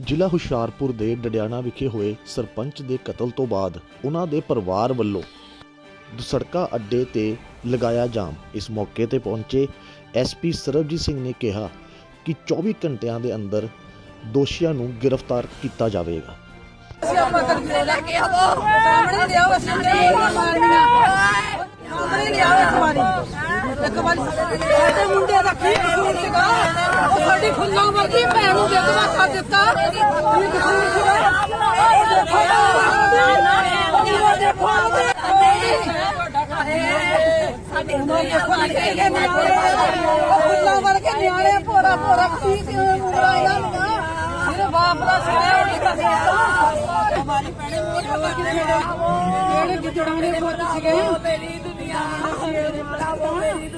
ਜ਼ਿਲ੍ਹਾ ਹੁਸ਼ਿਆਰਪੁਰ ਦੇ ਡਡਿਆਣਾ ਵਿਖੇ ਹੋਏ ਸਰਪੰਚ ਦੇ ਕਤਲ ਤੋਂ ਬਾਅਦ ਉਹਨਾਂ ਦੇ ਪਰਿਵਾਰ ਵੱਲੋਂ ਦੁਸੜਕਾ ਅੱਡੇ ਤੇ ਲਗਾਇਆ ਜਾਮ। ਇਸ ਮੌਕੇ ਤੇ ਪਹੁੰਚੇ ਐਸਪੀ ਸਰਬਜੀਤ ਸਿੰਘ ਨੇ ਕਿਹਾ ਕਿ 24 ਘੰਟਿਆਂ ਦੇ ਅੰਦਰ ਦੋਸ਼ੀਆਂ ਨੂੰ ਗ੍ਰਿਫਤਾਰ ਕੀਤਾ ਜਾਵੇਗਾ। ਸਾਹਮਣੇ ਲਿਆਓ ਅਸੀਂ ਨਹੀਂ ਮਾਰਨੀਆਂ ਸਾਹਮਣੇ ਲਿਆਓ ਇੱਕ ਵਾਰੀ। ਇੱਕ ਸਾਡੇ ਮੁੰਡੇ ਦਾ ਕੀ ਕਸੂਰ ਸੀਗਾ ਉਹ ਸਾਡੀ ਫੁੱਲਾਂ ਵਰਗੀ ਭੈਣ ਨੂੰ ਵਿਧਵਾ ਕਰ ਦਿੱਤਾ ਕੀ ਕਸੂਰ ਸੀਗਾ ਉਹ ਦੇਖੋ ਉਹ ਦੇਖੋ ਸਾਡੇ ਮੁੰਡੇ ਵਰਗੇ ਨਿਆਣੇ ਪੋਰਾ ਪੋਰਾ ਕੀ ਮੁੰਡਾ ਇਹਨਾਂ ਨੂੰ ਮੇਰੇ ਬਾਪ ਦਾ ਸਾਇਆ ਉੱਡ ਗਿਆ ਮਾਰੀ ਪੈਣੇ ਮੋਟਰ ਜਿਹੜੇ ਜਿੱਦੜਾਉਣੇ ਪੁੱਤ ਸੀਗੇ ਮੇਰੀ ਦੁਨੀਆ ਮੇਰੇ ਭਰਾਵੋ ਮੇਰੀ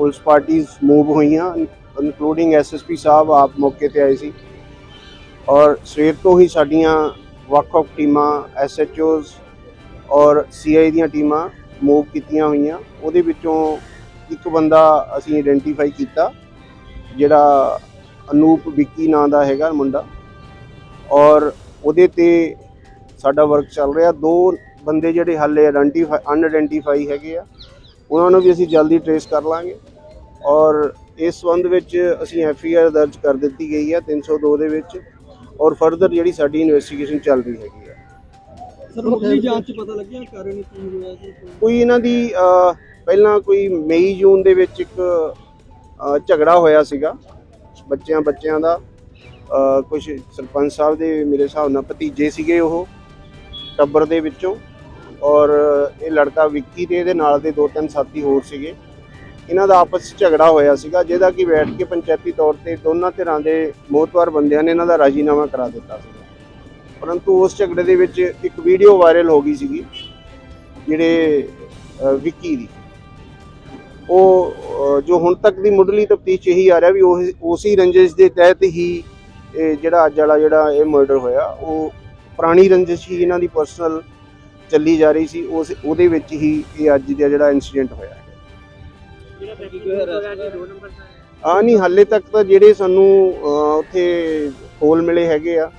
ਪੁਲਿਸ ਪਾਰਟੀਆਂ ਮੂਵ ਹੋਈਆਂ ਇਨਕਲੂਡਿੰਗ ਐਸਐਸਪੀ ਸਾਹਿਬ, ਆਪ ਮੌਕੇ ਤੇ ਆਏ ਸੀ। ਔਰ ਸਵੇਰ ਤੋਂ ਹੀ ਸਾਡੀਆਂ ਵੱਖ-ਵੱਖ ਟੀਮਾਂ ਐਸਐਚਓਜ਼ ਔਰ ਸੀਆਈ ਦੀਆਂ ਟੀਮਾਂ ਮੂਵ ਕੀਤੀਆਂ ਹੋਈਆਂ। ਉਹਦੇ ਵਿੱਚੋਂ ਇੱਕ ਬੰਦਾ ਅਸੀਂ ਆਇਡੈਂਟੀਫਾਈ ਕੀਤਾ, ਜਿਹੜਾ ਅਨੂਪ ਵਿੱਕੀ ਨਾਂ ਦਾ ਹੈਗਾ ਮੁੰਡਾ। ਔਰ ਉਹਦੇ ਤੇ ਸਾਡਾ ਵਰਕ ਚੱਲ ਰਿਹਾ। ਦੋ ਬੰਦੇ ਜਿਹੜੇ ਹਾਲੇ ਆਇਡੈਂਟੀਫਾਈ ਅਨਆਇਡੈਂਟੀਫਾਈ ਹੈਗੇ ਆ। ਉਹਨਾਂ ਨੂੰ ਵੀ ਅਸੀਂ ਜਲਦੀ ਟ੍ਰੇਸ ਕਰ ਲਾਂਗੇ। ਔਰ ਇਸ ਸੰਬੰਧ ਵਿੱਚ ਅਸੀਂ ਐਫ ਆਈ ਆਰ ਦਰਜ ਕਰ ਦਿੱਤੀ ਗਈ ਹੈ 302 ਦੇ ਵਿੱਚ। ਔਰ ਫਰਦਰ ਜਿਹੜੀ ਸਾਡੀ ਇਨਵੈਸਟੀਗੇਸ਼ਨ ਚੱਲ ਰਹੀ ਹੈਗੀ ਆ ਸਰ ਮੁੱਢਲੀ ਜਾਂਚ ਪਤਾ ਲੱਗਿਆ ਕਾਰਨ ਕੀ ਹੋਇਆ ਕੋਈ ਇਹਨਾਂ ਦੀ ਪਹਿਲਾਂ ਕੋਈ ਮਈ ਜੂਨ ਦੇ ਵਿੱਚ ਇੱਕ ਝਗੜਾ ਹੋਇਆ ਸੀਗਾ। ਬੱਚਿਆਂ ਬੱਚਿਆਂ ਦਾ ਕੁਝ ਸਰਪੰਚ ਸਾਹਿਬ ਦੇ ਮੇਰੇ ਹਿਸਾਬ ਨਾਲ ਭਤੀਜੇ ਸੀਗੇ ਉਹ ਟੱਬਰ ਦੇ ਵਿੱਚੋਂ। ਔਰ ਲੜਕਾ ਵਿੱਕੀ ਤੇ ਇਹਦੇ ਨਾਲ ਦੇ ਦੋ ਤਿੰਨ ਸਾਥੀ ਹੋਰ ਸੀਗੇ। ਇਹਨਾਂ ਦਾ ਆਪਸ ਵਿੱਚ ਝਗੜਾ ਹੋਇਆ ਸੀਗਾ, ਜਿਹਦਾ ਕਿ ਬੈਠ ਕੇ ਪੰਚਾਇਤੀ ਤੌਰ ਤੇ ਦੋਨਾਂ ਧਿਰਾਂ ਦੇ ਮੋਹਤਵਾਰ ਬੰਦਿਆਂ ਨੇ ਇਹਨਾਂ ਦਾ ਰਾਜੀਨਾਮਾ ਕਰਾ ਦਿੱਤਾ ਸੀ। ਪਰੰਤੂ ਉਸ ਝਗੜੇ ਦੇ ਵਿੱਚ ਇੱਕ ਵੀਡੀਓ ਵਾਇਰਲ ਹੋ ਗਈ ਸੀਗੀ, ਜਿਹੜੇ ਵਿੱਕੀ ਦੀ। ਉਹ ਜੋ ਹੁਣ ਤੱਕ ਦੀ ਮੁੱਢਲੀ ਤਫਤੀਸ਼ ਇਹੀ ਆ ਰਿਹਾ ਵੀ ਉਹ ਉਸੇ ਰੰਜਿਸ਼ ਦੇ ਤਹਿਤ ਹੀ ਇਹ ਜਿਹੜਾ ਅੱਜ ਵਾਲਾ ਜਿਹੜਾ ਇਹ ਮਰਡਰ ਹੋਇਆ, ਉਹ ਪੁਰਾਣੀ ਰੰਜਿਸ਼ ਹੀ ਇਹਨਾਂ ਦੀ ਪਰਸਨਲ ਚੱਲੀ ਜਾ ਰਹੀ ਸੀ, ਉਸ, ਉਹਦੇ ਵਿੱਚ ਹੀ ਇਹ ਅੱਜ ਦਾ ਜਿਹੜਾ ਇਨਸੀਡੈਂਟ ਹੋਇਆ ਹੈ। ਆ ਨਹੀਂ, ਹਾਲੇ ਤੱਕ ਤਾਂ ਜਿਹੜੇ ਸਾਨੂੰ ਉੱਥੇ ਕੋਲ ਮਿਲੇ ਹੈਗੇ ਆ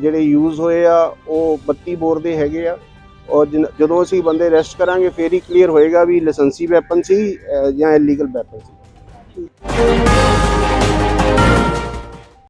ਜਿਹੜੇ ਯੂਜ਼ ਹੋਏ ਆ, ਉਹ 32 ਬੋਰ ਦੇ ਹੈਗੇ ਆ, ਔਰ ਜਿਨ- ਜਦੋਂ ਅਸੀਂ ਬੰਦੇ ਅਰੈਸਟ ਕਰਾਂਗੇ, ਫੇਰ ਹੀ ਕਲੀਅਰ ਹੋਏਗਾ ਵੀ ਲਾਇਸੈਂਸੀ ਵੈਪਨ ਸੀ ਜਾਂ ਇਲੀਗਲ ਵੈਪਨ ਸੀ।